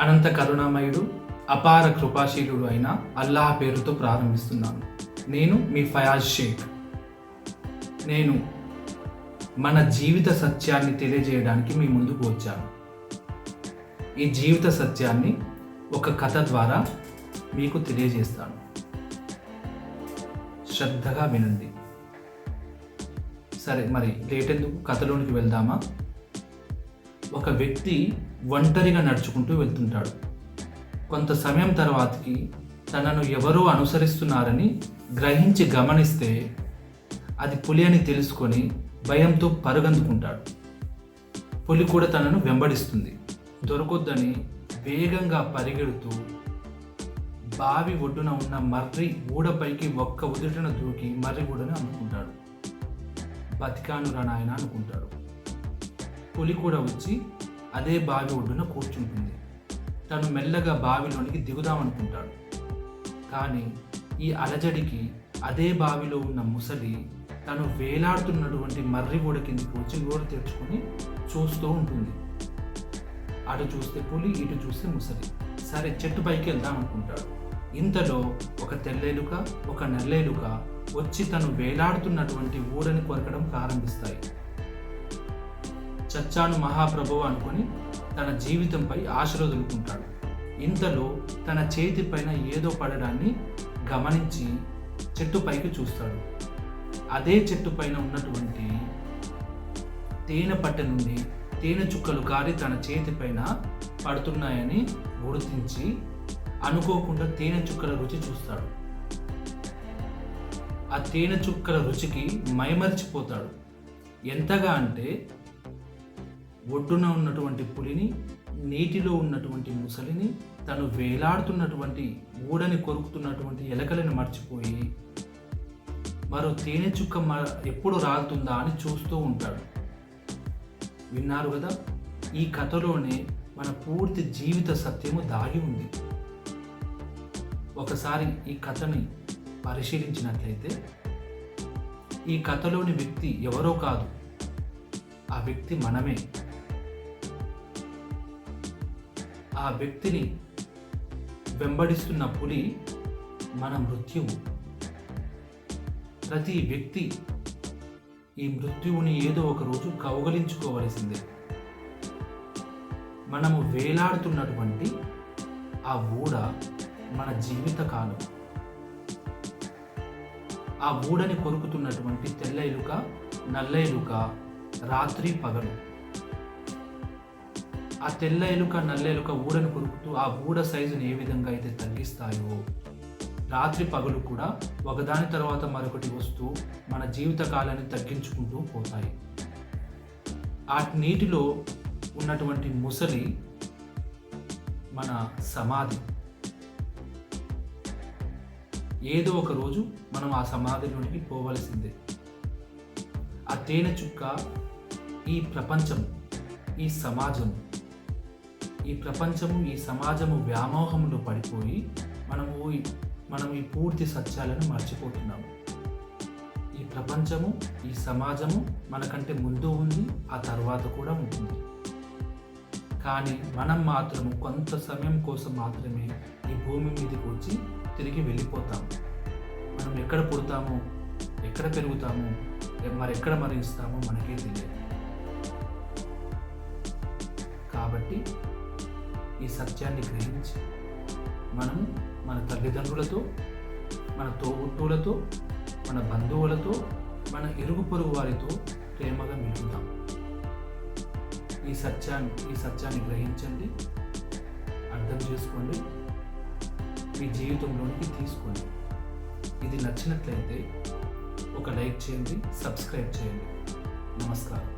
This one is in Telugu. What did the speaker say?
అనంత కరుణామయుడు అపార కృపాశీలుడు అయిన అల్లాహ్ పేరుతో ప్రారంభిస్తున్నాను. నేను మీ ఫయాజ్ షేక్. నేను మన జీవిత సత్యాన్ని తెలియజేయడానికి మీ ముందుకు వచ్చాను. ఈ జీవిత సత్యాన్ని ఒక కథ ద్వారా మీకు తెలియజేస్తాను. శ్రద్ధగా వినండి. సరే మరి లేట్ ఎందుకు? కథలోనికి వెళ్దామా? ఒక వ్యక్తి ఒంటరిగా నడుచుకుంటూ వెళ్తుంటాడు. కొంత సమయం తర్వాతకి తనను ఎవరో అనుసరిస్తున్నారని గ్రహించి గమనిస్తే అది పులి అని తెలుసుకొని భయంతో పరుగందుకుంటాడు. పులి కూడా తనను వెంబడిస్తుంది. దొరకొద్దని వేగంగా పరిగెడుతూ బావి ఒడ్డున ఉన్న మర్రి ఊడపైకి ఒక్క ఉదుటన దూకి మర్రి ఊడని అనుకుంటాడు బతికాను రానాయన అనుకుంటాడు. పులి కూడా వచ్చి అదే బావి ఒడ్డున కూర్చుంటుంది. తను మెల్లగా బావిలోనికి దిగుదామనుకుంటాడు. కానీ ఈ అలజడికి అదే బావిలో ఉన్న ముసలి తను వేలాడుతున్నటువంటి మర్రి గోడ కిందకి వచ్చి గోడ తెరుచుకొని చూస్తూ ఉంటుంది. అటు చూస్తే పులి ఇటు చూస్తే ముసలి. సరే చెట్టు పైకి వెళ్దాం అనుకుంటాడు ఇంతలో ఒక తెల్లేలుక ఒక నల్లేలుక వచ్చి తను వేలాడుతున్నటువంటి ఊడని కొరకడం ప్రారంభిస్తాయి. చచ్చాను మహాప్రభువు అనుకుని తన జీవితంపై ఆశలు వదులుకుంటాడు ఇంతలో తన చేతిపైన ఏదో పడడాన్ని గమనించి చెట్టు పైకి చూస్తాడు. అదే చెట్టు పైన ఉన్నటువంటి తేనె పట్టె నుండి తేనె చుక్కలు కారి తన చేతిపైన పడుతున్నాయని గుర్తించి అనుకోకుండా తేనె చుక్కల రుచి చూస్తాడు. ఆ తేనె చుక్కల రుచికి మైమరిచిపోతాడు. ఎంతగా అంటే ఒడ్డున ఉన్నటువంటి పులిని నీటిలో ఉన్నటువంటి ముసలిని తను వేలాడుతున్నటువంటి ఊడని కొరుకుతున్నటువంటి ఎలకలను మర్చిపోయి మరో తేనె చుక్క మ- ఎప్పుడు రాలుతుందా అని చూస్తూ ఉంటాడు. విన్నారు కదా ఈ కథలోనే మన పూర్తి జీవిత సత్యము దాగి ఉంది. ఒకసారి ఈ కథని పరిశీలించినట్లయితే ఈ కథలోని వ్యక్తి ఎవరో కాదు ఆ వ్యక్తి మనమే. ఆ వ్యక్తిని వెంబడిస్తున్న పులి మన మృత్యువు. ప్రతి వ్యక్తి ఈ మృత్యువుని ఏదో ఒక రోజు కౌగలించుకోవలసిందే. మనము వేలాడుతున్నటువంటి ఆ ఊడ మన జీవిత కాలం ఆ ఊడని కొరుకుతున్నటువంటి తెల్ల ఎలుక నల్ల ఎలుక రాత్రి పగలు. ఆ తెల్ల ఎలుక నల్ల ఎలుక ఊడను కొరుకుతూ ఆ ఊడ సైజుని ఏ విధంగా అయితే తగ్గిస్తాయో రాత్రి పగలు కూడా ఒకదాని తర్వాత మరొకటి వస్తూ మన జీవిత కాలాన్ని తగ్గించుకుంటూ పోతాయి. ఆ నీటిలో ఉన్నటువంటి ముసలి మన సమాధి. ఏదో ఒక రోజు మనం ఆ సమాధిలోనికి పోవలసిందే. ఆ తేనె చుక్క ఈ ప్రపంచం ఈ సమాజం ఈ ప్రపంచము ఈ సమాజము వ్యామోహంలో పడిపోయి మనము మనం ఈ పూర్తి సత్యాలను మర్చిపోతున్నాము. ఈ ప్రపంచము ఈ సమాజము మనకంటే ముందు ఉంది ఆ తర్వాత కూడా ఉంటుంది. కానీ మనం మాత్రము కొంత సమయం కోసం మాత్రమే ఈ భూమి మీదకి వచ్చి తిరిగి వెళ్ళిపోతాము. మనం ఎక్కడ పుడతామో ఎక్కడ పెరుగుతామో మరెక్కడ మరి ఎక్కడ మరణిస్తామో మనకే తెలియదు. కాబట్టి ఈ సత్యాన్ని గ్రహించి మనం మన తల్లిదండ్రులతో మన తోబుట్టువులతో మన బంధువులతో మన ఇరుగు పొరుగు వారితో ప్రేమగా మిగుతాం ఈ సత్యాన్ని ఈ సత్యాన్ని గ్రహించండి. అర్థం చేసుకోండి. మీ జీవితంలోనికి తీసుకోండి. ఇది నచ్చినట్లయితే ఒక లైక్ చేయండి సబ్స్క్రైబ్ చేయండి. నమస్కారం.